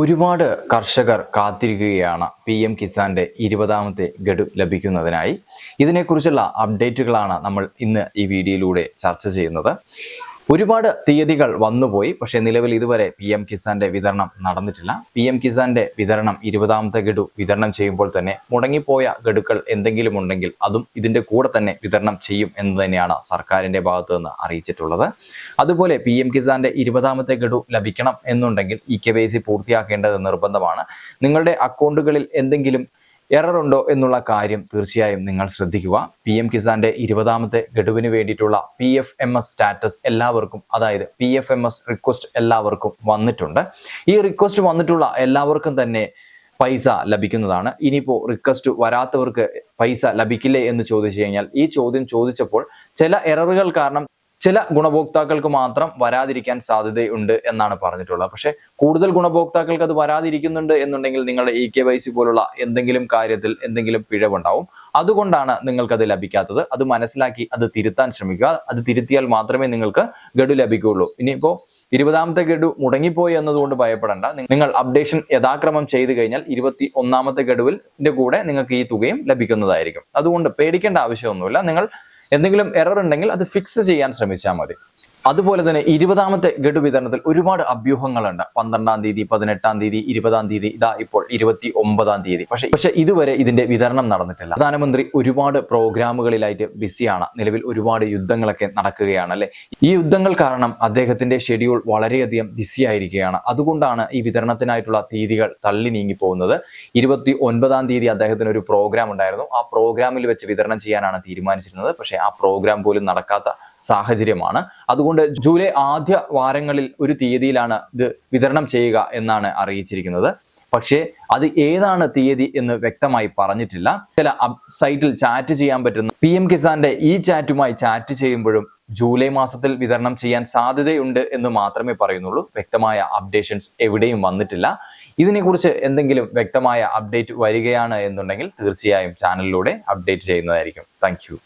ഒരുപാട് കർഷകർ കാത്തിരിക്കുകയാണ് പി എം കിസാന്റെ ഇരുപതാമത്തെ ഗഡു ലഭിക്കുന്നതിനായി. ഇതിനെക്കുറിച്ചുള്ള അപ്ഡേറ്റുകളാണ് നമ്മൾ ഇന്ന് ഈ വീഡിയോയിലൂടെ ചർച്ച ചെയ്യുന്നത്. ഒരുപാട് തീയതികൾ വന്നുപോയി പക്ഷേ നിലവിൽ ഇതുവരെ പി എം കിസാന്റെ വിതരണം നടന്നിട്ടില്ല. പി എം കിസാന്റെ വിതരണം ഇരുപതാമത്തെ ഗഡു വിതരണം ചെയ്യുമ്പോൾ തന്നെ മുടങ്ങിപ്പോയ ഗഡുക്കൾ എന്തെങ്കിലും ഉണ്ടെങ്കിൽ അതും ഇതിന്റെ കൂടെ തന്നെ വിതരണം ചെയ്യും എന്ന് തന്നെയാണ് സർക്കാരിന്റെ ഭാഗത്തു നിന്ന് അറിയിച്ചിട്ടുള്ളത്. അതുപോലെ പി എം കിസാന്റെ ഇരുപതാമത്തെ ഗഡു ലഭിക്കണം എന്നുണ്ടെങ്കിൽ ഇ കെ വൈ സി പൂർത്തിയാക്കേണ്ടത് നിർബന്ധമാണ്. നിങ്ങളുടെ അക്കൗണ്ടുകളിൽ എന്തെങ്കിലും എറർ ഉണ്ടോ എന്നുള്ള കാര്യം തീർച്ചയായും നിങ്ങൾ ശ്രദ്ധിക്കുക. പി എം കിസാന്റെ ഇരുപതാമത്തെ ഗഡുവിന് വേണ്ടിയിട്ടുള്ള P F M S status എല്ലാവർക്കും അതായത് P F M S request എല്ലാവർക്കും വന്നിട്ടുണ്ട്. ഈ റിക്വസ്റ്റ് വന്നിട്ടുള്ള എല്ലാവർക്കും തന്നെ പൈസ ലഭിക്കുന്നതാണ്. ഇനിയിപ്പോൾ റിക്വസ്റ്റ് വരാത്തവർക്ക് പൈസ ലഭിക്കില്ലേ എന്ന് ചോദിച്ചു കഴിഞ്ഞാൽ ഈ ചോദ്യം ചോദിച്ചപ്പോൾ ചില എററുകൾ കാരണം ചില ഗുണഭോക്താക്കൾക്ക് മാത്രം വരാതിരിക്കാൻ സാധ്യതയുണ്ട് എന്നാണ് പറഞ്ഞിട്ടുള്ളത്. പക്ഷേ കൂടുതൽ ഗുണഭോക്താക്കൾക്ക് അത് വരാതിരിക്കുന്നുണ്ട് എന്നുണ്ടെങ്കിൽ നിങ്ങളുടെ ഇ കെ വൈ സി പോലുള്ള എന്തെങ്കിലും കാര്യത്തിൽ എന്തെങ്കിലും പിഴവുണ്ടാവും. അതുകൊണ്ടാണ് നിങ്ങൾക്കത് ലഭിക്കാത്തത്. അത് മനസ്സിലാക്കി അത് തിരുത്താൻ ശ്രമിക്കുക. അത് തിരുത്തിയാൽ മാത്രമേ നിങ്ങൾക്ക് ഗഡു ലഭിക്കുകയുള്ളൂ. ഇനിയിപ്പോൾ ഇരുപതാമത്തെ ഗഡു മുടങ്ങിപ്പോയി എന്നതുകൊണ്ട് ഭയപ്പെടേണ്ട. നിങ്ങൾ അപ്ഡേഷൻ യഥാക്രമം ചെയ്തു കഴിഞ്ഞാൽ ഇരുപത്തി ഒന്നാമത്തെ ഗഡുവിൽ കൂടെ നിങ്ങൾക്ക് ഈ തുകയും ലഭിക്കുന്നതായിരിക്കും. അതുകൊണ്ട് പേടിക്കേണ്ട ആവശ്യമൊന്നുമില്ല. നിങ്ങൾ എന്തെങ്കിലും എറർ ഉണ്ടെങ്കിൽ അത് ഫിക്സ് ചെയ്യാൻ ശ്രമിച്ചാൽ മതി. അതുപോലെ തന്നെ ഇരുപതാമത്തെ ഗഡു വിതരണത്തിൽ ഒരുപാട് അഭ്യൂഹങ്ങളുണ്ട്. പന്ത്രണ്ടാം തീയതി പതിനെട്ടാം തീയതി ഇരുപതാം തീയതി ഇതാ ഇപ്പോൾ ഇരുപത്തി ഒമ്പതാം തീയതി. പക്ഷേ പക്ഷേ ഇതുവരെ ഇതിന്റെ വിതരണം നടന്നിട്ടില്ല. പ്രധാനമന്ത്രി ഒരുപാട് പ്രോഗ്രാമുകളിലായിട്ട് ബിസിയാണ്. നിലവിൽ ഒരുപാട് യുദ്ധങ്ങളൊക്കെ നടക്കുകയാണ് അല്ലെ? ഈ യുദ്ധങ്ങൾ കാരണം അദ്ദേഹത്തിന്റെ ഷെഡ്യൂൾ വളരെയധികം ബിസി ആയിരിക്കുകയാണ്. അതുകൊണ്ടാണ് ഈ വിതരണത്തിനായിട്ടുള്ള തീയതികൾ തള്ളി നീങ്ങി പോകുന്നത് ഇരുപത്തി ഒൻപതാം തീയതി അദ്ദേഹത്തിന് ഒരു പ്രോഗ്രാം ഉണ്ടായിരുന്നു. ആ പ്രോഗ്രാമിൽ വെച്ച് വിതരണം ചെയ്യാനാണ് തീരുമാനിച്ചിരുന്നത്. പക്ഷേ ആ പ്രോഗ്രാം പോലും നടക്കാത്ത സാഹചര്യമാണ്. അതുകൊണ്ട് ജൂലൈ ആദ്യ വാരങ്ങളിൽ ഒരു തീയതിയിലാണ് ഇത് വിതരണം ചെയ്യുക എന്നാണ് അറിയിച്ചിരിക്കുന്നത്. പക്ഷേ അത് ഏതാണ് തീയതി എന്ന് വ്യക്തമായി പറഞ്ഞിട്ടില്ല. ചില സൈറ്റിൽ ചാറ്റ് ചെയ്യാൻ പറ്റുന്ന പി എം കിസാന്റെ ഈ ചാറ്റുമായി ചാറ്റ് ചെയ്യുമ്പോഴും ജൂലൈ മാസത്തിൽ വിതരണം ചെയ്യാൻ സാധ്യതയുണ്ട് എന്ന് മാത്രമേ പറയുന്നുള്ളൂ. വ്യക്തമായ അപ്ഡേഷൻസ് എവിടെയും വന്നിട്ടില്ല. ഇതിനെക്കുറിച്ച് എന്തെങ്കിലും വ്യക്തമായ അപ്ഡേറ്റ് വരികയാണ് എന്നുണ്ടെങ്കിൽ തീർച്ചയായും ചാനലിലൂടെ അപ്ഡേറ്റ് ചെയ്യുന്നതായിരിക്കും. താങ്ക്